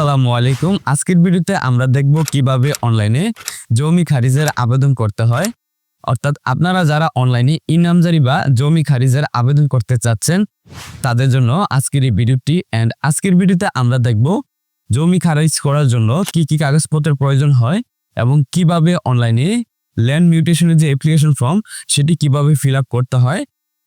আসসালামু আলাইকুম। আজকের ভিডিওতে আমরা দেখব কীভাবে অনলাইনে জমি খারিজের আবেদন করতে হয়। অর্থাৎ আপনারা যারা অনলাইনে ইনামজারি বা জমি খারিজের আবেদন করতে চাচ্ছেন, তাদের জন্য আজকের এই ভিডিওটি অ্যান্ড আজকের ভিডিওতে আমরা দেখব জমি খারিজ করার জন্য কি কি কাগজপত্রের প্রয়োজন হয় এবং কীভাবে অনলাইনে ল্যান্ড মিউটেশনের যে অ্যাপ্লিকেশন ফর্ম সেটি কীভাবে ফিল করতে হয়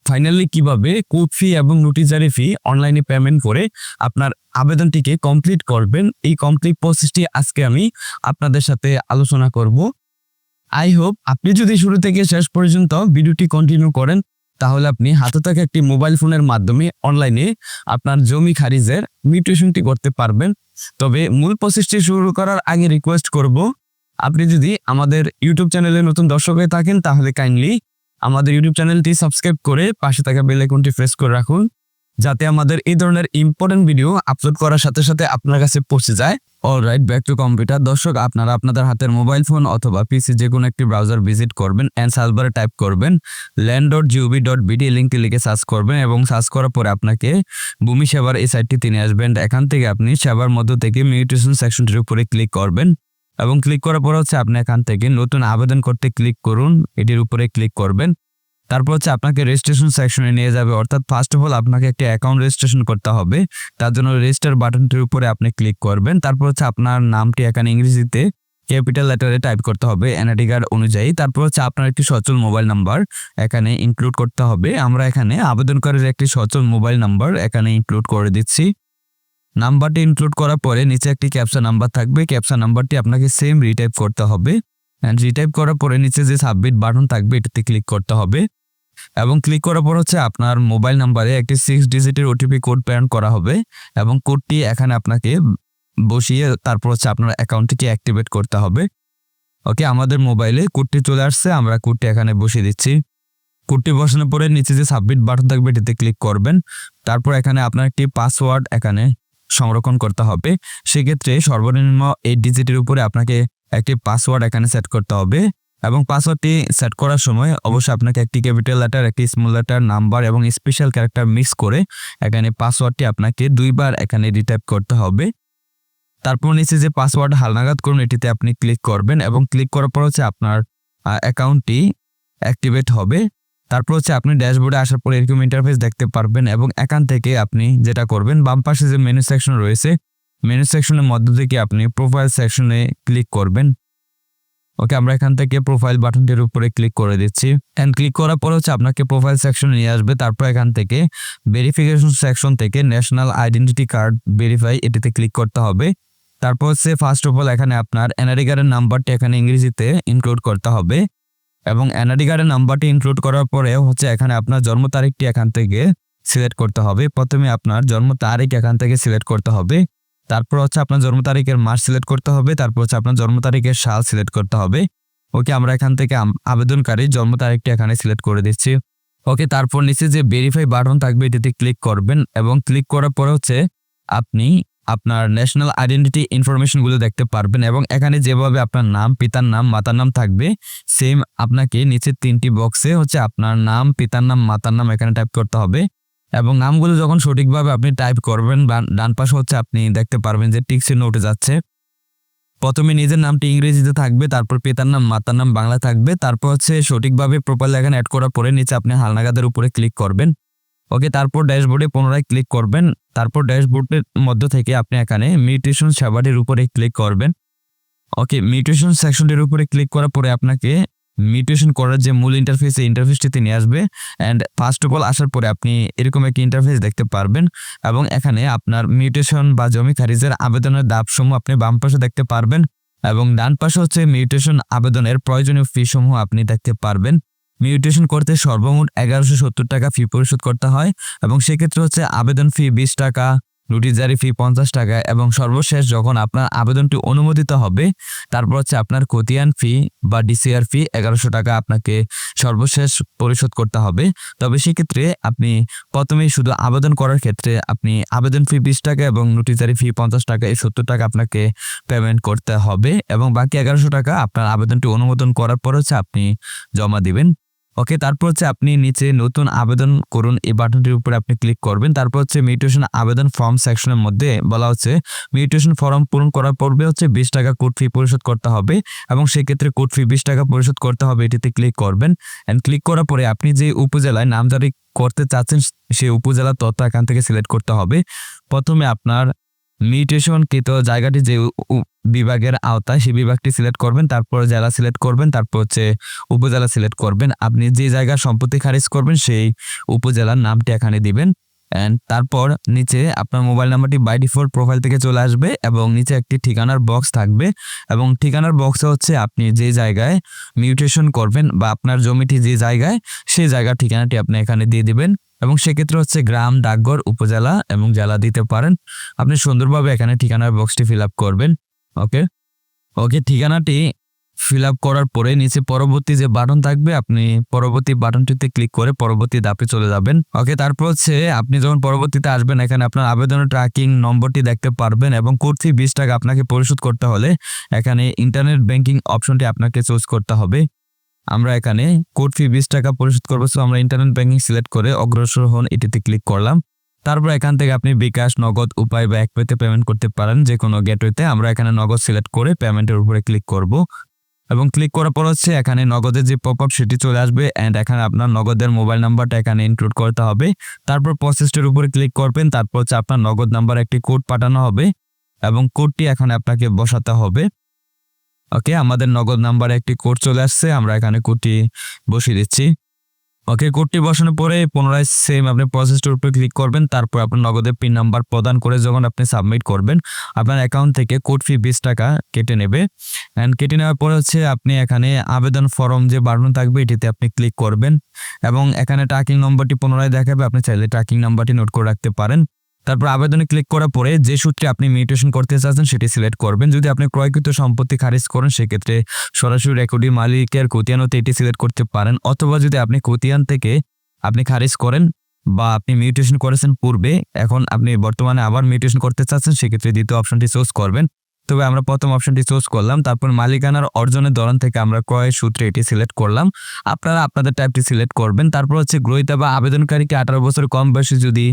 ফাইনালি কীভাবে কোড ফি এবং নোটিজারি ফি অনলাইনে পেমেন্ট করে আপনার আবেদনটিকে কমপ্লিট করবেন? এই কমপ্লিট প্রসেসটি আজকে আমি আপনাদের সাথে আলোচনা করব। আই হোপ আপনি যদি শুরু থেকে শেষ পর্যন্ত ভিডিওটি কন্টিনিউ করেন, তাহলে আপনি হাতে থাকা একটি মোবাইল ফোনের মাধ্যমে অনলাইনে আপনার জমি খারিজের মিউটেশনটি করতে পারবেন। তবে মূল প্রসেসটি শুরু করার আগে রিকোয়েস্ট করব, আপনি যদি আমাদের ইউটিউব চ্যানেলে নতুন দর্শক হয়ে থাকেন, তাহলে কাইন্ডলি আমাদের ইউটিউব চ্যানেলটি সাবস্ক্রাইব করে পাশে থাকা বেল আইকনটি প্রেস করে রাখুন, যাতে আমাদের এই ধরনের ইম্পর্টেন্ট ভিডিও আপলোড করার সাথে সাথে আপনার কাছে পৌঁছে যায়। অলরাইট ব্যাক টু কম্পিউটার দর্শক, আপনারা আপনাদের হাতের মোবাইল ফোন অথবা পিসি যে কোনো একটি ব্রাউজার ভিজিট করবেন অ্যান্ড সার্চবারে টাইপ করবেন land dot GOB dot BD লিঙ্কটি লিখে সার্চ করবেন এবং সার্চ করার পরে আপনাকে ভূমি সেবার এই সাইটটি তিনি আসবেন। এখান থেকে আপনি সেবার মধ্য থেকে মিউটেশন সেকশনটির উপরে ক্লিক করবেন। এবং ক্লিক করার পর হচ্ছে আপনি এখান থেকে নতুন আবেদন করতে ক্লিক করুন। এটির উপরে ক্লিক করবেন। তারপর হচ্ছে আপনাকে রেজিস্ট্রেশন সেকশনে নিয়ে যাবে। অর্থাৎ ফার্স্ট অফ অল আপনাকে একটি অ্যাকাউন্ট রেজিস্ট্রেশন করতে হবে। তার জন্য রেজিস্টার বাটনটির উপরে আপনি ক্লিক করবেন। তারপর হচ্ছে আপনার নামটি এখানে ইংরেজিতে ক্যাপিটাল লেটারে টাইপ করতে হবে এনআইডি কার্ড অনুযায়ী। তারপর হচ্ছে আপনার একটি সচল মোবাইল নাম্বার এখানে ইনক্লুড করতে হবে। আমরা এখানে আবেদনকারীর একটি সচল মোবাইল নাম্বার এখানে ইনক্লুড করে দিচ্ছি। নাম্বারটি ইনক্লুড করার পরে নিচে একটি ক্যাপচা নাম্বার থাকবে। ক্যাপচা নাম্বারটি আপনাকে সেম রিটাইপ করতে হবে। অ্যান্ড রিটাইপ করার পরে নিচে যে সাবমিট বাটন থাকবে, এটাতে ক্লিক করতে হবে। এবং ক্লিক করার পর হচ্ছে আপনার মোবাইল নাম্বারে একটি সিক্স ডিজিটের ওটিপি কোড প্রেরণ করা হবে। এবং কোডটি এখানে আপনাকে বসিয়ে তারপর হচ্ছে আপনার অ্যাকাউন্টটিকে অ্যাক্টিভেট করতে হবে। ওকে আমাদের মোবাইলে কোডটি চলে আসছে, আমরা কোডটি এখানে বসিয়ে দিচ্ছি। কোডটি বসানোর পরে নিচে যে সাবমিট বাটন থাকবে, এটিতে ক্লিক করবেন। তারপর এখানে আপনার একটি পাসওয়ার্ড এখানে সংরক্ষণ করতে হবে। সেক্ষেত্রে সর্বনিম্ন এই ডিজিটের উপরে আপনাকে একটি পাসওয়ার্ড এখানে সেট করতে হবে এবং পাসওয়ার্ডটি সেট করার সময় অবশ্যই আপনাকে একটি ক্যাপিটাল লেটার একটি স্মল লেটার নাম্বার এবং স্পেশাল ক্যারেক্টার মিক্স করে এখানে পাসওয়ার্ডটি আপনাকে দুইবার এখানে রিটাইপ করতে হবে। তারপর নিচে যে পাসওয়ার্ড হালনাগাদ করুন, এটিতে আপনি ক্লিক করবেন এবং ক্লিক করার পর হচ্ছে আপনার অ্যাকাউন্টটি অ্যাক্টিভেট হবে। তারপর হচ্ছে আপনি ড্যাশবোর্ডে আসার পর এরকম ইন্টারফেস দেখতে পারবেন এবং এখান থেকে আপনি যেটা করবেন, বাম পাশে যে মেনু সেকশন রয়েছে মেনু সেকশনের মধ্য থেকে আপনি প্রোফাইল সেকশনে ক্লিক করবেন। ওকে আমরা এখান থেকে প্রোফাইল বাটনটির উপরে ক্লিক করে দিচ্ছি। অ্যান্ড ক্লিক করার পর হচ্ছে আপনাকে প্রোফাইল সেকশনে নিয়ে আসবে। তারপর এখান থেকে ভেরিফিকেশন সেকশন থেকে ন্যাশনাল আইডেন্টিটি কার্ড ভেরিফাই এটিতে ক্লিক করতে হবে। তারপর হচ্ছে ফার্স্ট অফ অল এখানে আপনার এনআরডি কার্ডের নাম্বারটি এখানে ইংরেজিতে ইনক্লুড করতে হবে। এবং এনআরডি কার্ডের নাম্বারটি ইনক্লুড করার পরে হচ্ছে এখানে আপনার জন্ম তারিখটি এখান থেকে সিলেক্ট করতে হবে। প্রথমে আপনার জন্ম তারিখ এখান থেকে সিলেক্ট করতে হবে। তারপর হচ্ছে আপনার জন্ম তারিখের মাস সিলেক্ট করতে হবে। তারপর হচ্ছে আপনার জন্ম তারিখের সাল সিলেক্ট করতে হবে। ওকে, আমরা এখান থেকে আবেদনকারী জন্ম তারিখটি এখানে সিলেক্ট করে দিচ্ছি। ওকে, তারপর নিচে যে ভেরিফাই বাটন থাকবে, এটিতে ক্লিক করবেন এবং ক্লিক করার পরে হচ্ছে আপনি আপনার ন্যাশনাল আইডেন্টিটি ইনফরমেশনগুলো দেখতে পারবেন এবং এখানে যেভাবে আপনার নাম, পিতার নাম, মাতার নাম থাকবে সেম আপনাকে নিচের তিনটি বক্সে হচ্ছে আপনার নাম, পিতার নাম, মাতার নাম এখানে টাইপ করতে হবে। এবং নামগুলো যখন সঠিকভাবে আপনি টাইপ করবেন ডান পাশে হচ্ছে আপনি দেখতে পারবেন যে টিক চিহ্ন উঠে যাচ্ছে। প্রথমে নিজের নামটি ইংরেজিতে থাকবে, তারপর পিতার নাম, মাতার নাম বাংলা থাকবে, তারপর হচ্ছে সঠিকভাবে প্রোফাইল এখানে অ্যাড করার পরে নিচে আপনি হালনাগাদের উপরে ক্লিক করবেন। ওকে তারপর ড্যাশবোর্ডে পুনরায় ক্লিক করবেন। তারপর ড্যাশবোর্ডের মধ্য থেকে আপনি এখানে মিউটেশন সেবাটির উপরে ক্লিক করবেন। ওকে মিউটেশন সেকশনটির উপরে ক্লিক করার পরে আপনাকে মিউটেশন করার যে মূল ইন্টারফেস এই ইন্টারফেসটিতে নিয়ে আসবে। অ্যান্ড ফার্স্ট অফ অল আসার পরে আপনি এরকম একটি ইন্টারফেস দেখতে পারবেন এবং এখানে আপনার মিউটেশন বা জমি খারিজের আবেদনের দাবসমূহ আপনি বাম পাশে দেখতে পারবেন এবং ডান পাশে হচ্ছে মিউটেশন আবেদনের প্রয়োজনীয় ফি সমূহ আপনি দেখতে পারবেন। মিউটেশন করতে সর্বমোট এগারোশো সত্তর টাকা ফি পরিশোধ করতে হয় এবং সেক্ষেত্রে হচ্ছে আবেদন ফি বিশ টাকা নোটিশ জারি ফি পঞ্চাশ টাকা এবং সর্বশেষ যখন আপনার আবেদনটি অনুমোদিত হবে, তারপর হচ্ছে আপনার খতিয়ান ফি বা ডিসিআর ফি এগারোশো টাকা আপনাকে সর্বশেষ পরিশোধ করতে হবে। তবে সেক্ষেত্রে আপনি প্রথমেই শুধু আবেদন করার ক্ষেত্রে আপনি আবেদন ফি বিশ টাকা এবং নোটিশ জারি ফি পঞ্চাশ টাকা এই সত্তর টাকা আপনাকে পেমেন্ট করতে হবে এবং বাকি এগারোশো টাকা আপনার আবেদনটি অনুমোদন করার পর হচ্ছে আপনি জমা দিবেন। ওকে তারপর হচ্ছে আপনি নিচে নতুন আবেদন করুন, এই বাটনটির উপরে আপনি ক্লিক করবেন। তারপর হচ্ছে মিউটেশন আবেদন ফর্ম সেকশনের মধ্যে বলা হচ্ছে মিউটেশন ফর্ম পূরণ করার পূর্বে হচ্ছে বিশ টাকা কোড ফি পরিশোধ করতে হবে এবং সেক্ষেত্রে কোড ফি বিশ টাকা পরিশোধ করতে হবে, এটিতে ক্লিক করবেন। অ্যান্ড ক্লিক করার পরে আপনি যে উপজেলায় নামজারি করতে চাচ্ছেন সেই উপজেলা তথ্য এখান থেকে সিলেক্ট করতে হবে। প্রথমে আপনার মিউটেশন কৃত জায়গাটি যে বিভাগের আওতায় সেই বিভাগটি সিলেক্ট করবেন, তারপর জেলা সিলেক্ট করবেন, তারপর হচ্ছে উপজেলা সিলেক্ট করবেন। আপনি যে জায়গার সম্পত্তি খারিজ করবেন, সেই উপজেলার নামটি এখানে দিবেন। অ্যান্ড তারপর নিচে আপনার মোবাইল নাম্বারটি বাই ডিফল্ট প্রোফাইল থেকে চলে আসবে এবং নিচে একটি ঠিকানার বক্স থাকবে। এবং ঠিকানার বক্সে হচ্ছে আপনি যে জায়গায় মিউটেশন করবেন বা আপনার জমিটি যে জায়গায়, সেই জায়গার ঠিকানাটি আপনি এখানে দিয়ে দিবেন। এবং সেক্ষেত্রে হচ্ছে গ্রাম, ডাকঘর, উপজেলা এবং জেলা দিতে পারেন। আপনি সুন্দরভাবে এখানে ঠিকানার বক্সটি ফিল করবেন। ওকে ওকে ঠিকানাটি ফিল করার পরে নিচে পরবর্তী যে বাটন থাকবে, আপনি পরবর্তী বাটনটিতে ক্লিক করে পরবর্তী ধাপে চলে যাবেন। ওকে তারপর হচ্ছে আপনি যখন পরবর্তীতে আসবেন, এখানে আপনার আবেদনের ট্র্যাকিং নম্বরটি দেখতে পারবেন এবং ফি বিশ টাকা আপনাকে পরিশোধ করতে হলে এখানে ইন্টারনেট ব্যাংকিং অপশনটি আপনাকে চুজ করতে হবে। আমরা এখানে কোড ফি বিশ টাকা পরিশোধ করব। সো আমরা ইন্টারনেট ব্যাংকিং সিলেক্ট করে অগ্রসর হন এটিতে ক্লিক করলাম। তারপর এখান থেকে আপনি বিকাশ, নগদ, উপায় বা এক পেতে পেমেন্ট করতে পারেন যে কোনো গেটওয়েতে আমরা এখানে নগদ সিলেক্ট করে পেমেন্টের উপরে ক্লিক করব। এবং ক্লিক করার পর হচ্ছে এখানে নগদের যে পপ আপ সেটি চলে আসবে অ্যান্ড এখানে আপনার নগদের মোবাইল নাম্বারটা এখানে ইনক্লুড করতে হবে। তারপর প্রসেসটির উপরে ক্লিক করবেন। তারপর হচ্ছে আপনার নগদ নাম্বার একটি কোড পাঠানো হবে এবং কোডটি এখানে আপনাকে বসাতে হবে। ওকে আমাদের নগদ নাম্বারে একটি কোড চলে আসছে, আমরা এখানে কোডটি বসিয়ে দিচ্ছি। ওকে কোডটি বসানোর পরে পুনরায় সেম আপনি প্রসেসটির উপরে ক্লিক করবেন, তারপর আপনার নগদের পিন নাম্বার প্রদান করে যখন আপনি সাবমিট করবেন, আপনার অ্যাকাউন্ট থেকে কোড ফি বিশ টাকা কেটে নেবে। অ্যান্ড কেটে নেওয়ার পরে হচ্ছে আপনি এখানে আবেদন ফর্ম যে বাড়ানো থাকবে, এটিতে আপনি ক্লিক করবেন। এবং এখানে ট্র্যাকিং নম্বরটি পুনরায় দেখাবে, আপনি চাইলে ট্র্যাকিং নাম্বারটি নোট করে রাখতে পারেন। তারপর আবেদনে ক্লিক করার পরে যে সূত্রে আপনি মিউটেশন করতে চাচ্ছেন সেটি সিলেক্ট করবেন। যদি আপনি ক্রয়কৃত সম্পত্তি খারিজ করেন, সেক্ষেত্রে সরাসরি রেকর্ডি মালিকের খতিয়ান হতে এটি সিলেক্ট করতে পারেন। অথবা যদি আপনি খতিয়ান থেকে আপনি খারিজ করেন বা আপনি মিউটেশন করেছেন পূর্বে, এখন আপনি বর্তমানে আবার মিউটেশন করতে চাচ্ছেন, সেক্ষেত্রে দ্বিতীয় অপশনটি চুজ করবেন। তবে আমরা প্রথম অপশনটি চুজ করলাম, তারপর মালিকানার অর্জনের ধরন থেকে আমরা ক্রয় সূত্রে এটি সিলেক্ট করলাম। আপনারা আপনাদের টাইপটি সিলেক্ট করবেন। তারপর হচ্ছে গ্রহিতা বা আবেদনকারীকে আঠারো বছর কম বয়সে যদি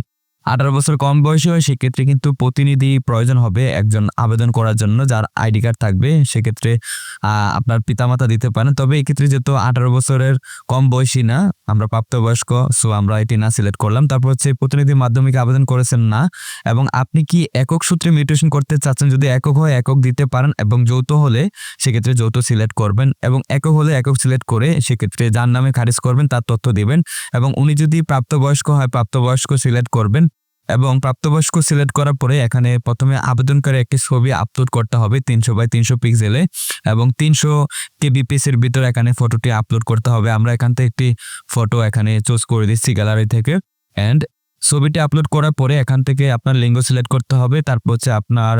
আঠারো বছর কম বয়সী হয় সেক্ষেত্রে কিন্তু প্রতিনিধি প্রয়োজন হবে একজন আবেদন করার জন্য, যার আইডি কার্ড থাকবে। সেক্ষেত্রে আপনার পিতামাতা দিতে পারেন। তবে এক্ষেত্রে যেহেতু আঠারো বছরের কম বয়সী না, আমরা প্রাপ্তবয়স্ক, সো আমরা এটি না সিলেক্ট করলাম। তারপর হচ্ছে প্রতিনিধি মাধ্যমিক আবেদন করেছেন না, এবং আপনি কি একক সূত্রে মিউটেশন করতে চাচ্ছেন? যদি একক হয়, একক দিতে পারেন এবং যৌথ হলে সেক্ষেত্রে যৌথ সিলেক্ট করবেন এবং একক হলে একক সিলেক্ট করে সেক্ষেত্রে যার নামে খারিজ করবেন, তার তথ্য দিবেন এবং উনি যদি প্রাপ্তবয়স্ক হয়, প্রাপ্তবয়স্ক সিলেক্ট করবেন এবং প্রাপ্তবয়স্ক সিলেক্ট করার পরে এখানে প্রথমে আবেদনকারী একটি ছবি আপলোড করতে হবে তিনশো বাই তিনশো পিক্সেলে এবং তিনশো কেবিপিএস এর ভিতরে এখানে ফটোটি আপলোড করতে হবে। আমরা এখান থেকে একটি ফটো এখানে চুজ করে দিচ্ছি গ্যালারি থেকে অ্যান্ড ছবিটি আপলোড করার পরে এখান থেকে আপনার লিঙ্গ সিলেক্ট করতে হবে, তারপর হচ্ছে আপনার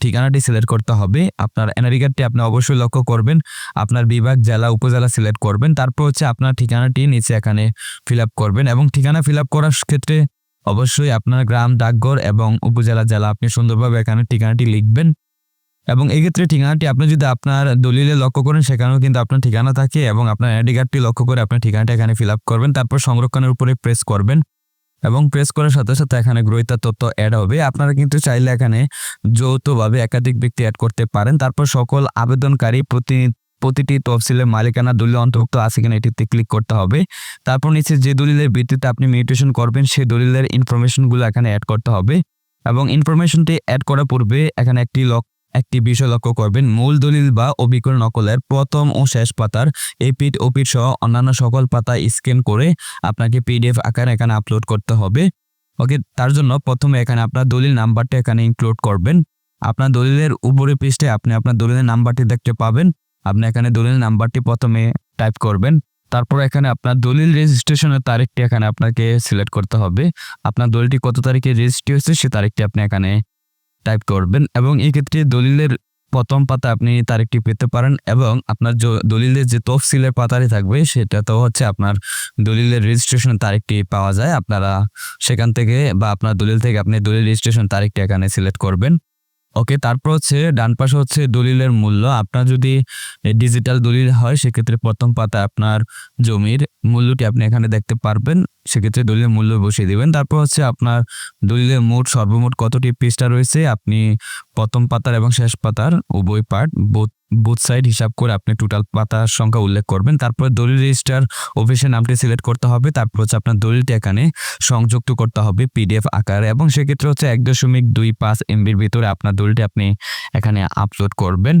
ঠিকানাটি সিলেক্ট করতে হবে। আপনার এনআরি কার্ডটি আপনি অবশ্যই লক্ষ্য করবেন, আপনার বিভাগ, জেলা, উপজেলা সিলেক্ট করবেন, তারপর হচ্ছে আপনার ঠিকানাটি নিচে এখানে ফিল করবেন এবং ঠিকানা ফিল করার ক্ষেত্রে অবশ্যই আপনার গ্রাম, ডাকঘর এবং উপজেলা, জেলা আপনি সুন্দরভাবে এখানে ঠিকানাটি লিখবেন। এবং এক্ষেত্রে ঠিকানাটি আপনি যদি আপনার দলিলে লক্ষ্য করেন, সেখানেও কিন্তু আপনার ঠিকানা থাকে এবং আপনার আইডি কার্ডটি লক্ষ্য করে আপনার ঠিকানাটা এখানে ফিল আপ করবেন। তারপর সংরক্ষণের উপরে প্রেস করবেন এবং প্রেস করার সাথে সাথে এখানে গ্রহিতার তথ্য অ্যাড হবে। আপনারা কিন্তু চাইলে এখানে যৌথভাবে একাধিক ব্যক্তি অ্যাড করতে পারেন। তারপর সকল আবেদনকারী প্রতি প্রতিটি তফসিলের মালিকানা দলিল অন্তর্ভুক্ত আছে কিনা এটিতে ক্লিক করতে হবে। তারপর নিচে যে দলিলের ভিত্তিতে আপনি মিউটেশন করবেন, সেই দলিলের ইনফরমেশনগুলো এখানে অ্যাড করতে হবে। এবং ইনফরমেশনটি অ্যাড করার পূর্বে এখানে একটি লক, একটি বিষয় লক্ষ্য করবেন। মূল দলিল বা অবিকল নকলের প্রথম ও শেষ পাতার এপিট ওপিট সহ অন্যান্য সকল পাতা স্ক্যান করে আপনাকে পিডিএফ আকারে এখানে আপলোড করতে হবে। ওকে, তার জন্য প্রথমে এখানে আপনার দলিল নাম্বারটা এখানে ইনক্লুড করবেন। আপনার দলিলের উপরে পৃষ্ঠে আপনি আপনার দলিলের নাম্বারটি দেখতে পাবেন। আপনি এখানে দলিল নাম্বারটি প্রথমে টাইপ করবেন, তারপর এখানে আপনার দলিল রেজিস্ট্রেশনের তারিখটি এখানে আপনাকে সিলেক্ট করতে হবে। আপনার দলিলটি কত তারিখে রেজিস্ট্রি হয়েছে সে তারিখটি আপনি এখানে টাইপ করবেন এবং এই ক্ষেত্রে দলিলের প্রথম পাতা আপনি তারিখটি পেতে পারেন এবং আপনার দলিলের যে তফসিলের পাতাটি থাকবে সেটা তো হচ্ছে আপনার দলিলের রেজিস্ট্রেশনের তারিখটি পাওয়া যায়। আপনারা সেখান থেকে বা আপনার দলিল থেকে আপনি দলিল রেজিস্ট্রেশন তারিখটি এখানে সিলেক্ট করবেন। ওকে তারপর হচ্ছে ডান পাশে হচ্ছে দলিলের মূল্য। আপনার যদি ডিজিটাল দলিল হয়, সেক্ষেত্রে প্রথম পাতা আপনার জমির মূল্যটি আপনি এখানে দেখতে পারবেন। সেক্ষেত্রে দলিলের মূল্য বসিয়ে দেবেন। তারপর হচ্ছে আপনার দলিলের মোট, সর্বমোট কতটি পৃষ্ঠা রয়েছে? আপনি প্রথম পাতার এবং শেষ পাতার উভয় পার্ট বোথ সাইড হিসাব করে আপনি টোটাল পাতার সংখ্যা উল্লেখ করবেন। তারপর দলিল রেজিস্টার অফিসের নামটি সিলেক্ট করতে হবে। তারপর হচ্ছে আপনার দলিলটি এখানে সংযুক্ত করতে হবে পিডিএফ আকারে এবং সেক্ষেত্রে হচ্ছে এক দশমিক দুই পাঁচ এমবির ভিতরে আপনার দলিলটি আপনি এখানে আপলোড করবেন।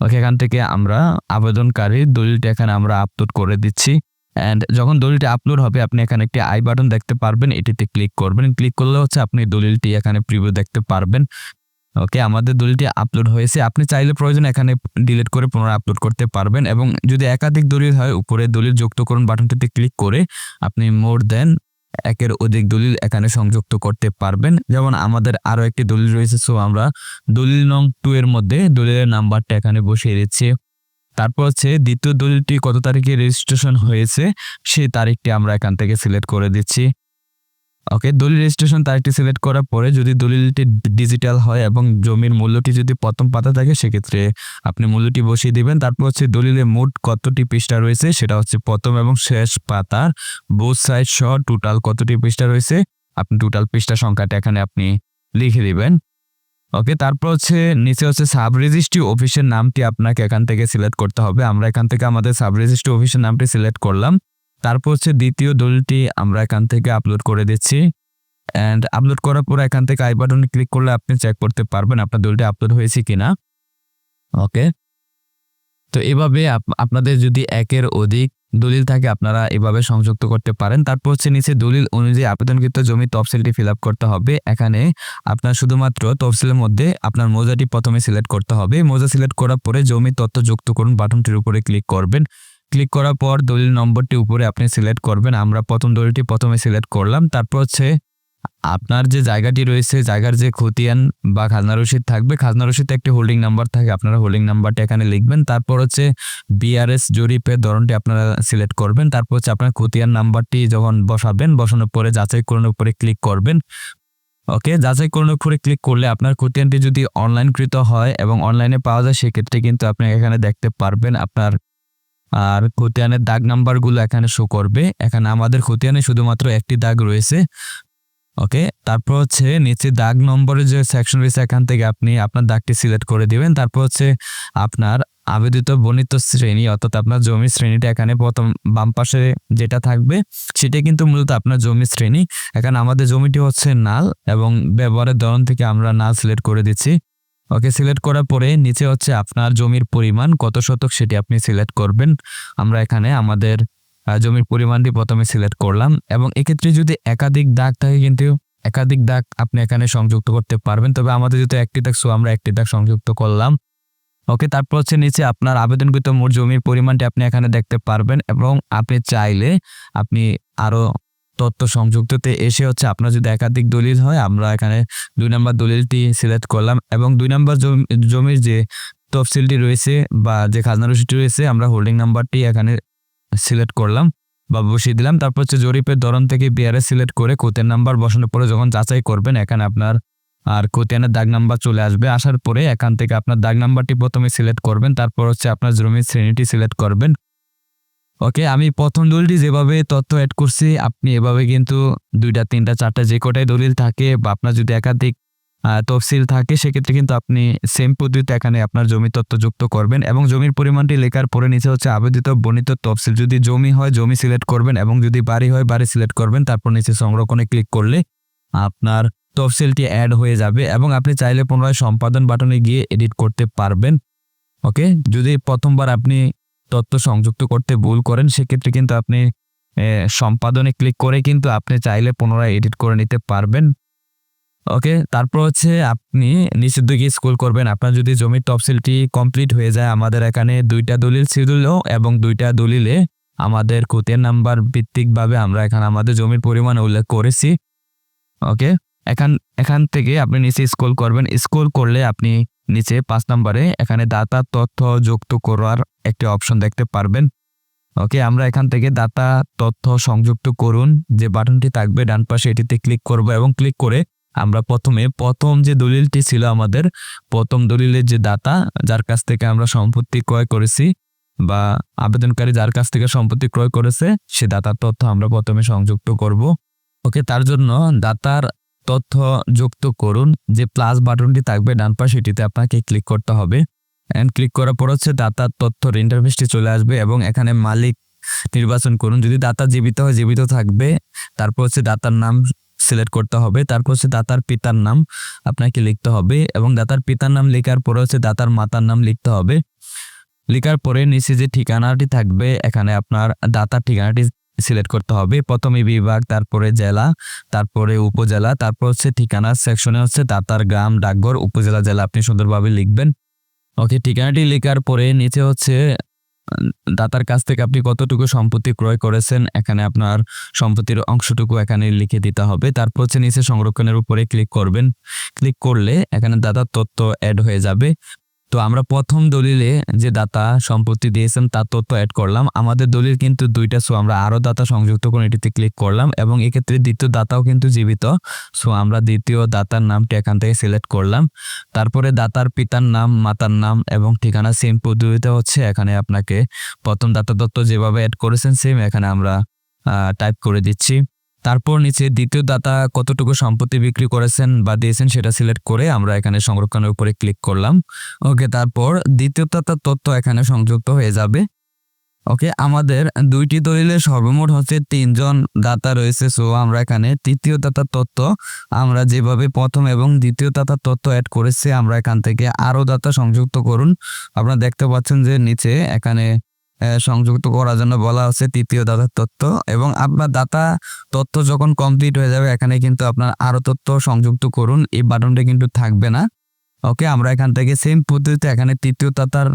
ওকে, এখান থেকে আমরা আবেদনকারীর দলিলটি এখানে আমরা আপলোড করে দিচ্ছি। অ্যান্ড যখন দলিলটি আপলোড হবে, আপনি এখানে একটি আই বাটন দেখতে পারবেন। এটিতে ক্লিক করবেন। ক্লিক করলে হচ্ছে আপনি দলিলটি এখানে প্রিভিউ দেখতে পারবেন। ওকে আমাদের দলিলটি আপলোড হয়েছে। আপনি চাইলে প্রয়োজন এখানে ডিলিট করে পুনরায় আপলোড করতে পারবেন এবং যদি একাধিক দলিল হয়, উপরে দলিল যুক্ত করুন বাটনটিতে ক্লিক করে আপনি মোর দেন একের অধিক দলিল এখানে সংযুক্ত করতে পারবেন। যেমন আমাদের আরও একটি দলিল রয়েছে সো আমরা দলিল নং টু এর মধ্যে দলিলের নাম্বারটা এখানে বসিয়ে দিচ্ছি। তারপর হচ্ছে দ্বিতীয় দলিলটি কত তারিখে রেজিস্ট্রেশন হয়েছে, সেই তারিখটি আমরা এখান থেকে সিলেক্ট করে দিচ্ছি। ওকে দলিল রেজিস্ট্রেশন তারিখটি সিলেক্ট করার পরে যদি দলিলটি ডিজিটাল হয় এবং জমির মূল্যটি যদি প্রথম পাতা থাকে, সেক্ষেত্রে আপনি মূল্যটি বসিয়ে দিবেন। তারপর হচ্ছে দলিলে মোট কতটি পৃষ্ঠা রয়েছে, সেটা হচ্ছে প্রথম এবং শেষ পাতার বোথ সাইড সহ টোটাল কতটি পৃষ্ঠা রয়েছে, আপনি টোটাল পৃষ্ঠা সংখ্যাটা এখানে আপনি লিখে দিবেন। ওকে তারপর হচ্ছে নিচে হচ্ছে সাব রেজিস্ট্রি অফিসের নামটি আপনাকে এখান থেকে সিলেক্ট করতে হবে। আমরা এখান থেকে আমাদের সাব রেজিস্ট্রি অফিসের নামটি সিলেক্ট করলাম। তারপর হচ্ছে দ্বিতীয় দলিলটি আমরা এখান থেকে আপলোড করে দিচ্ছি। অ্যান্ড আপলোড করার পর এখান থেকে আই বাটনে ক্লিক করলে আপনি চেক করতে পারবেন আপনার দলিলটি আপলোড হয়েছে কি না ওকে তো এভাবে আপ- আপনাদের যদি একের অধিক দলিল থাকে, আপনারা এভাবে সংযুক্ত করতে পারেন। তারপর হচ্ছে নিচে দলিল অনুযায়ী আবেদনকৃত জমি তফসিলটি ফিল করতে হবে। এখানে আপনার শুধুমাত্র তফসিলের মধ্যে আপনার মোজাটি প্রথমে সিলেক্ট করতে হবে। মোজা সিলেক্ট করার পরে জমি তথ্য যুক্ত করুন, বাটনটির উপরে ক্লিক করবেন। ক্লিক করার পর দলিল নম্বরটি উপরে আপনি সিলেক্ট করবেন। আমরা প্রথম দলিলটি প্রথমে সিলেক্ট করলাম। তারপর হচ্ছে আপনার যে জায়গাটি রয়েছে, জায়গার যে খতিয়ান বা খাজনা রসিদ থাকবে, খাজনা রসিদে একটি হোল্ডিং নাম্বার থাকে, আপনারা হোল্ডিং নাম্বারটা এখানে লিখবেন। তারপর হচ্ছে বিআরএস জরিপের ধরনটি আপনারা সিলেক্ট করবেন। তারপর হচ্ছে আপনার খতিয়ান নাম্বারটি যখন বসাবেন, বসানোর পরে যাচাই করার উপরে ক্লিক করবেন। ওকে যাচাই করার উপরে ক্লিক করলে আপনার খতিয়ানটি যদি অনলাইন কৃত হয় এবং অনলাইনে পাওয়া যায়, সেক্ষেত্রে কিন্তু আপনি এখানে দেখতে পারবেন আপনার, আর খতিয়ানের দাগ নাম্বারগুলো এখানে শো করবে। এখানে আমাদের খতিয়ানে শুধুমাত্র একটি দাগ রয়েছে। ওকে তারপর হচ্ছে নিচে দাগ নম্বরের যে সেকশন রয়েছে, এখান থেকে আপনি আপনার দাগটি সিলেক্ট করে দিবেন। তারপর হচ্ছে আপনার আবেদিত বর্ণিত শ্রেণি, অর্থাৎ আপনার জমি শ্রেণীটা এখানে প্রথম বাম পাশে যেটা থাকবে, সেটা কিন্তু মূলত আপনার জমি শ্রেণি। এখানে আমাদের জমিটি হচ্ছে নাল এবং ব্যবহারের ধরন থেকে আমরা নাল সিলেক্ট করে দিচ্ছি। ওকে সিলেক্ট করার পরে নিচে হচ্ছে আপনার জমির পরিমাণ, কত শতক সেটি আপনি সিলেক্ট করবেন। আমরা এখানে আমাদের জমির পরিমাণটি প্রথমে সিলেক্ট করলাম এবং এক্ষেত্রে যদি একাধিক দাগ থাকে কিন্তু একাধিক দাগ আপনি এখানে সংযুক্ত করতে পারবেন। তবে আমাদের যেহেতু একটি দাগ সো আমরা একটি দাগ সংযুক্ত করলাম। ওকে তারপর হচ্ছে নিচে আপনার আবেদনকৃত মোট জমির পরিমাণটি আপনি এখানে দেখতে পারবেন এবং আপনি চাইলে আপনি আরও তথ্য সংযুক্ততে এসে হচ্ছে আপনার যদি একাধিক দলিল হয়, আমরা এখানে দুই নম্বর দলিলটি সিলেক্ট করলাম এবং দুই নম্বর জমি- জমির যে তফসিলটি রয়েছে বা যে খাজনা রসিদটি রয়েছে, আমরা হোল্ডিং নাম্বারটি এখানে সিলেক্ট করলাম বা বসিয়ে দিলাম। তারপর হচ্ছে জরিপের ধরন থেকে বিয়ারে সিলেক্ট করে কোতের নাম্বার বসানোর পরে যখন যাচাই করবেন, এখানে আপনার আর কোতিয়ানের দাগ নাম্বার চলে আসবে। আসার পরে এখান থেকে আপনার দাগ নাম্বারটি প্রথমে সিলেক্ট করবেন, তারপর হচ্ছে আপনার জমির শ্রেণীটি সিলেক্ট করবেন। ওকে, আমি প্রথম দলিলটি যেভাবে তথ্য অ্যাড করছি, আপনি এভাবে কিন্তু দুইটা, তিনটা, চারটা যে কটাই দলিল থাকে বা আপনার যদি একাধিক তফসিল থাকে, সেক্ষেত্রে কিন্তু আপনি সেম পদ্ধতিতে এখানে আপনার জমি তথ্য যুক্ত করবেন এবং জমির পরিমাণটি লেখার পরে নিচে হচ্ছে আবেদিত বর্ণিত তফসিল। যদি জমি হয়, জমি সিলেক্ট করবেন এবং যদি বাড়ি হয়, বাড়ি সিলেক্ট করবেন, তারপর নিচে সংরক্ষণে ক্লিক করলে আপনার তফসিলটি অ্যাড হয়ে যাবে এবং আপনি চাইলে পুনরায় সম্পাদন বাটনে গিয়ে এডিট করতে পারবেন। ওকে যদি প্রথমবার আপনি তথ্য সংযুক্ত করতে ভুল করেন, সেক্ষেত্রে কিন্তু আপনি সম্পাদনে ক্লিক করে কিন্তু আপনি চাইলে পুনরায় এডিট করে নিতে পারবেন। ওকে, তারপর হচ্ছে আপনি নিচের দিকে স্কুল করবেন। আপনার যদি জমির তফসিলটি কমপ্লিট হয়ে যায়, আমাদের এখানে দুইটা দলিল ছিল এবং দুইটা দলিলে আমাদের খুঁতের নাম্বার ভিত্তিকভাবে আমরা এখানে আমাদের জমির পরিমাণ উল্লেখ করেছি। ওকে, এখান এখান থেকে আপনি নিচে স্কুল করবেন। স্কুল করলে আপনি নিচে পাঁচ নম্বরে এখানে দাতা তথ্য যুক্ত করার একটি অপশন দেখতে পারবেন। ওকে, আমরা এখান থেকে দাতা তথ্য সংযুক্ত করুন। যে বাটনটি থাকবে ডান পাশে এটিতে ক্লিক করব এবং ক্লিক করে আমরা প্রথমে প্রথম যে দলিলটি ছিল আমাদের, প্রথম দলিলের যে দাতা, যার কাছ থেকে আমরা সম্পত্তি ক্রয় করেছি বা আবেদনকারী যার কাছ থেকে সম্পত্তি ক্রয় করেছে, সে দাতার তথ্য আমরা প্রথমে সংযুক্ত করব। ওকে, তার জন্য দাতার তথ্য যুক্ত করুন। যে প্লাস বাটনটি থাকবে ডান পাশে এটিতে আপনাকে ক্লিক করতে হবে। অ্যান্ড ক্লিক করার পর হচ্ছে দাতার তথ্যর ইন্টারফেসটি চলে আসবে এবং এখানে মালিক নির্বাচন করুন। যদি দাতা জীবিত হয়, জীবিত থাকবে, তারপর হচ্ছে দাতার নাম সিলেক্ট করতে হবে। তারপর হচ্ছে দাতার পিতার নাম আপনাকে লিখতে হবে এবং দাতার পিতার নাম লেখার পরে হচ্ছে দাতার মাতার নাম লিখতে হবে। লেখার পরে নিচে যে ঠিকানাটি থাকবে, এখানে আপনার দাতার ঠিকানাটি সিলেক্ট করতে হবে। প্রথমে বিভাগ, তারপরে জেলা, তারপরে উপজেলা, তারপর হচ্ছে ঠিকানা সেকশনে হচ্ছে দাতার গ্রাম, ডাকঘর, উপজেলা, জেলা আপনি সুন্দরভাবে লিখবেন। ওকে ঠিকানাটি লেখার পরে নিচে হচ্ছে দাতার কাছ থেকে আপনি কতটুকু সম্পত্তি ক্রয় করেছেন, এখানে আপনার সম্পত্তির অংশটুকু এখানে লিখে দিতে হবে। তারপর হচ্ছে নিচে সংরক্ষণের উপরে ক্লিক করবেন। ক্লিক করলে এখানে দাতার তথ্য অ্যাড হয়ে যাবে। তো আমরা প্রথম দলিলে যে দাতা সম্পত্তি দিয়েছেন, তার তথ্য অ্যাড করলাম। আমাদের দলিল কিন্তু দুইটা সো আমরা আরও দাতা সংযুক্ত করে এটিতে ক্লিক করলাম এবং এক্ষেত্রে দ্বিতীয় দাতাও কিন্তু জীবিত। সো আমরা দ্বিতীয় দাতার নামটি এখান থেকে সিলেক্ট করলাম। তারপরে দাতার পিতার নাম, মাতার নাম এবং ঠিকানা সেম পদ্ধতিতে হচ্ছে। এখানে আপনাকে প্রথম দাতা তথ্য যেভাবে অ্যাড করেছেন সেম এখানে আমরা টাইপ করে দিচ্ছি। তারপর নিচে দ্বিতীয় দাতা কতটুকু সম্পত্তি বিক্রি করেছেন বা দিয়েছেন সেটা সিলেক্ট করে আমরা এখানে সংরক্ষণের উপরে ক্লিক করলাম। ওকে তারপর দ্বিতীয় দাতার তথ্য এখানে সংযুক্ত হয়ে যাবে। ওকে আমাদের দুইটি দলিলে সর্বমোট হচ্ছে তিনজন দাতা রয়েছে সো আমরা এখানে তৃতীয় দাতার তথ্য আমরা যেভাবে প্রথম এবং দ্বিতীয় দাতার তথ্য অ্যাড করেছি, আমরা এখান থেকে আরও দাতা সংযুক্ত করুন। আপনারা দেখতে পাচ্ছেন যে নিচে এখানে সংযুক্ত করার জন্য বলা হচ্ছে তৃতীয় দাতার তথ্য। এবং আপনার দাতা তথ্য যখন কমপ্লিট হয়ে যাবে, এখানে কিন্তু আপনার আরও তথ্য সংযুক্ত করুন। এই বাটনটা কিন্তু থাকবে না। ওকে আমরা এখান থেকে সেম পদ্ধতিতে এখানে তৃতীয় দাতার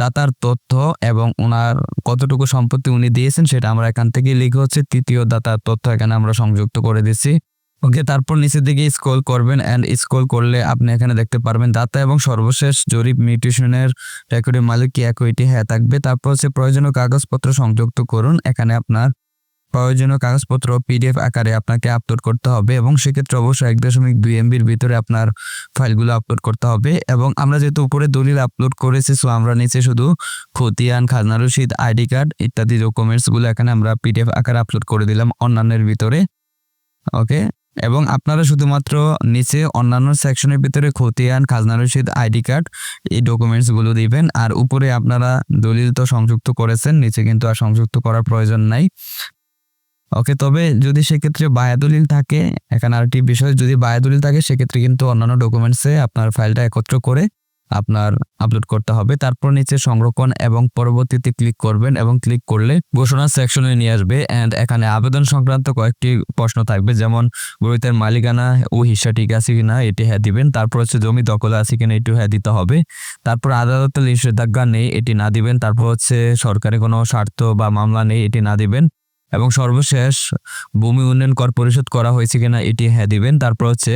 দাতার তথ্য এবং ওনার কতটুকু সম্পত্তি উনি দিয়েছেন, সেটা আমরা এখান থেকে লিখে হচ্ছে তৃতীয় দাতার তথ্য এখানে আমরা সংযুক্ত করে দিচ্ছি। ওকে, তারপর নিচের দিকে স্ক্রল করবেন অ্যান্ড স্ক্রল করলে আপনি এখানে দেখতে পারবেন দাতা এবং সর্বশেষ জরিপ মিউটেশনের রেকর্ডের মালিক কি একইটি হ্যাঁ থাকবে। তারপর হচ্ছে প্রয়োজনীয় কাগজপত্র সংযুক্ত করুন। এখানে আপনার প্রয়োজনীয় কাগজপত্র পিডিএফ আকারে আপনাকে আপলোড করতে হবে এবং সেক্ষেত্রে অবশ্যই এক দশমিক দুই এমবির ভিতরে আপনার ফাইলগুলো আপলোড করতে হবে এবং আমরা যেহেতু উপরে দলিল আপলোড করেছি সো আমরা নিচে শুধু খতিয়ান, খাজনা রসিদ আইডি কার্ড ইত্যাদি ডকুমেন্টসগুলো এখানে আমরা পিডিএফ আকারে আপলোড করে দিলাম অন্যান্যের ভিতরে। ওকে এবং আপনারা শুধুমাত্র নিচে অন্যান্য সেকশনের ভিতরে খতিয়ান, খাজনা রসিদ আইডি কার্ড এই ডকুমেন্টসগুলো দিবেন। আর উপরে আপনারা দলিল তো সংযুক্ত করেছেন, নিচে কিন্তু আর সংযুক্ত করার প্রয়োজন নাই। ওকে, তবে যদি সেক্ষেত্রে বায়া দলিল থাকে, এখানে আরেকটি বিষয়, যদি বায়া দলিল থাকে, সেক্ষেত্রে কিন্তু অন্যান্য ডকুমেন্টসে আপনার ফাইলটা একত্র করে আপনার আপলোড করতে হবে। তারপর নিচে সংরক্ষণ এবং পরবর্তীতে ক্লিক করবেন এবং ক্লিক করলে ঘোষণা সেকশনে নিয়ে আসবে অ্যান্ড এখানে আবেদন সংক্রান্ত কয়েকটি প্রশ্ন থাকবে। যেমন গরিতের মালিকানা ও হিসা ঠিক আছে কিনা এটি হ্যাঁ দিবেন। তারপর হচ্ছে জমি দখলে আছে কিনা এটি হ্যাঁ দিতে হবে। তারপর আদালতের নিষেধাজ্ঞা নেই, এটি না দিবেন। তারপর হচ্ছে সরকারি কোনো স্বার্থ বা মামলা নেই, এটি না দিবেন। এবং সর্বশেষ ভূমি উন্নয়ন কর পরিশোধ করা হয়েছে কিনা এটি হ্যাঁ দিবেন। তারপর হচ্ছে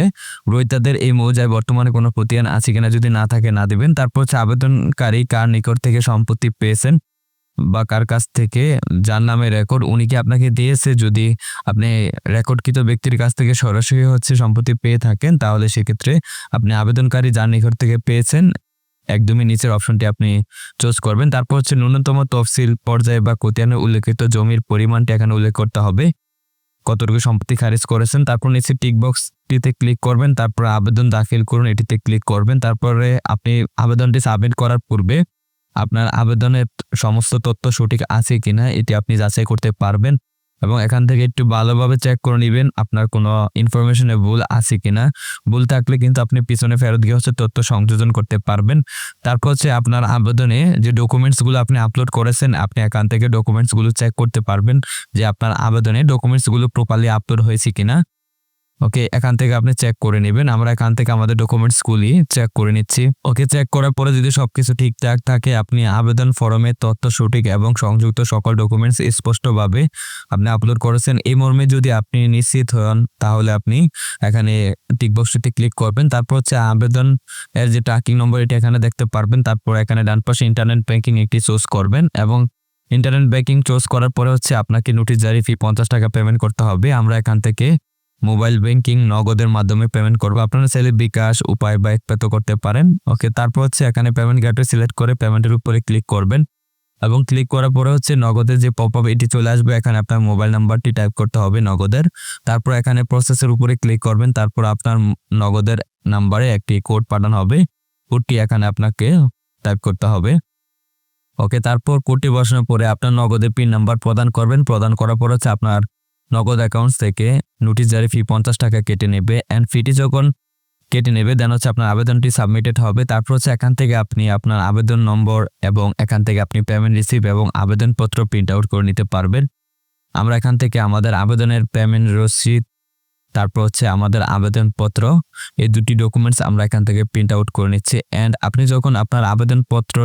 গ্রহীতাদের এই মৌজায় বর্তমানে কোনো প্রতিয়ান আছে কিনা যদি না থাকে না দিবেন। তারপর হচ্ছে আবেদনকারী কার নিকট থেকে সম্পত্তি পেয়েছেন বা কার কাছ থেকে যার নামে রেকর্ড উনি কি আপনাকে দিয়েছে? যদি আপনি রেকর্ডকৃত ব্যক্তির কাছ থেকে সরাসরি হচ্ছে সম্পত্তি পেয়ে থাকেন, তাহলে সেক্ষেত্রে আপনি আবেদনকারী যার নিকট থেকে পেয়েছেন একদমই নিচের অপশনটি আপনি চুজ করবেন। তারপর হচ্ছে ন্যূনতম তফসিল পর্যায়ে বা কোতিয়ানে উল্লেখিত জমির পরিমাণটি এখানে উল্লেখ করতে হবে। কতটুকু সম্পত্তি খারিজ করেছেন, তারপর নিচে টিক বক্সটিতে ক্লিক করবেন, তারপর আবেদন দাখিল করুন, এটিতে ক্লিক করবেন। তারপরে আপনি আবেদনটি সাবমিট করার পূর্বে আপনার আবেদনের সমস্ত তথ্য সঠিক আছে কিনা, এটি আপনি যাচাই করতে পারবেন। এবং এখান থেকে একটু ভালোভাবে চেক করে নেবেন আপনার কোনো ইনফরমেশনে ভুল আছে কিনা। ভুল থাকলে কিন্তু আপনি পিছনে ফেরত গিয়ে হচ্ছে তথ্য সংযোজন করতে পারবেন। তারপর হচ্ছে আপনার আবেদনে যে ডকুমেন্টসগুলো আপনি আপলোড করেছেন, আপনি এখান থেকে ডকুমেন্টসগুলো চেক করতে পারবেন যে আপনার আবেদনে ডকুমেন্টসগুলো প্রপারলি আপলোড হয়েছে কিনা। ওকে এখান থেকে আপনি চেক করে নেবেন। আমরা এখান থেকে আমাদের ডকুমেন্টসগুলি চেক করে নিচ্ছি। ওকে চেক করার পরে যদি সবকিছু ঠিকঠাক থাকে, আপনি আবেদন ফর্মের তথ্য সঠিক এবং সংযুক্ত সকল ডকুমেন্টস স্পষ্টভাবে আপনি আপলোড করেছেন। এই মর্মে যদি আপনি নিশ্চিত হন, তাহলে আপনি এখানে টিকবক্সটিতে ক্লিক করবেন। তারপর হচ্ছে আবেদন, এর যে ট্র্যাকিং নম্বর এটি এখানে দেখতে পারবেন। তারপর এখানে ডান পাশে ইন্টারনেট ব্যাংকিং একটি চুজ করবেন এবং ইন্টারনেট ব্যাংকিং চুজ করার পরে হচ্ছে আপনাকে নোটিশ জারি ফি পঞ্চাশ টাকা পেমেন্ট করতে হবে। আমরা এখান থেকে মোবাইল ব্যাংকিং নগদের মাধ্যমে পেমেন্ট করব। আপনারা চাইলে বিকাশ, উপায় বা একপাতও করতে পারেন। ওকে, তারপর হচ্ছে এখানে পেমেন্ট গেটওয়ে সিলেক্ট করে পেমেন্টের উপরে ক্লিক করবেন এবং ক্লিক করার পরে হচ্ছে নগদের যে পপ আপ এটি চলে আসবে। এখানে আপনার মোবাইল নাম্বারটি টাইপ করতে হবে নগদের। তারপর এখানে প্রসেসের উপরে ক্লিক করবেন। তারপর আপনার নগদের নাম্বারে একটি কোড পাঠানো হবে। কোডটি এখানে আপনাকে টাইপ করতে হবে। ওকে, তারপর কোডটি বসানোর পরে আপনার নগদের পিন নাম্বার প্রদান করবেন। প্রদান করার পর হচ্ছে আপনার নগদ অ্যাকাউন্ট থেকে নোটিশ জারি ফি পঞ্চাশ টাকা কেটে নেবে অ্যান্ড ফিটি যখন কেটে নেবে দেন হচ্ছে আপনার আবেদনটি সাবমিটেড হবে। তারপর হচ্ছে এখান থেকে আপনি আপনার আবেদন নম্বর এবং এখান থেকে আপনি পেমেন্ট রিসিভ এবং আবেদনপত্র প্রিন্ট আউট করে নিতে পারবেন। আমরা এখান থেকে আমাদের আবেদনের পেমেন্ট রসিদ তারপর হচ্ছে আমাদের আবেদনপত্র। এই দুটি ডকুমেন্টস আমরা এখান থেকে প্রিন্ট আউট করে নিচ্ছি। অ্যান্ড আপনি যখন আপনার আবেদনপত্র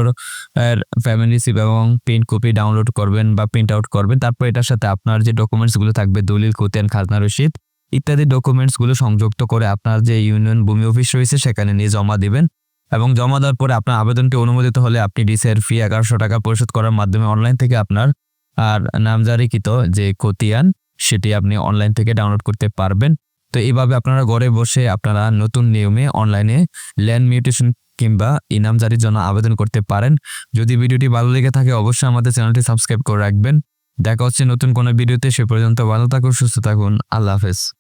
পেমেন্ট রিসিভ এবং প্রিন্ট কপি ডাউনলোড করবেন বা প্রিন্ট আউট করবেন, তারপর এটার সাথে আপনার যে ডকুমেন্টসগুলো থাকবে, দলিল কুতেন খাজনা রসিদ, ইত্যাদি ডকুমেন্টসগুলো সংযুক্ত করে আপনার যে ইউনিয়ন ভূমি অফিস রয়েছে, সেখানে নিয়ে জমা দিবেন। এবং জমা দেওয়ার পরে আপনার আবেদনটি অনুমোদিত হলে আপনি ডিসের ফি এগারোশো টাকা পরিশোধ করার মাধ্যমে অনলাইন থেকে আপনার, আর নামজারিকৃত যে খতিয়ান সেটি আপনি অনলাইন থেকে ডাউনলোড করতে পারবেন। তো এইভাবে আপনারা ঘরে বসে আপনারা নতুন নিয়মে অনলাইনে ল্যান্ড মিউটেশন কিংবা ইনাম জারির জন্য আবেদন করতে পারেন। যদি ভিডিওটি ভালো লেগে থাকে, অবশ্যই আমাদের চ্যানেলটি সাবস্ক্রাইব করে রাখবেন। দেখা হচ্ছে নতুন কোনো ভিডিওতে, সে পর্যন্ত ভালো থাকুন, সুস্থ থাকুন, আল্লাহ হাফেজ।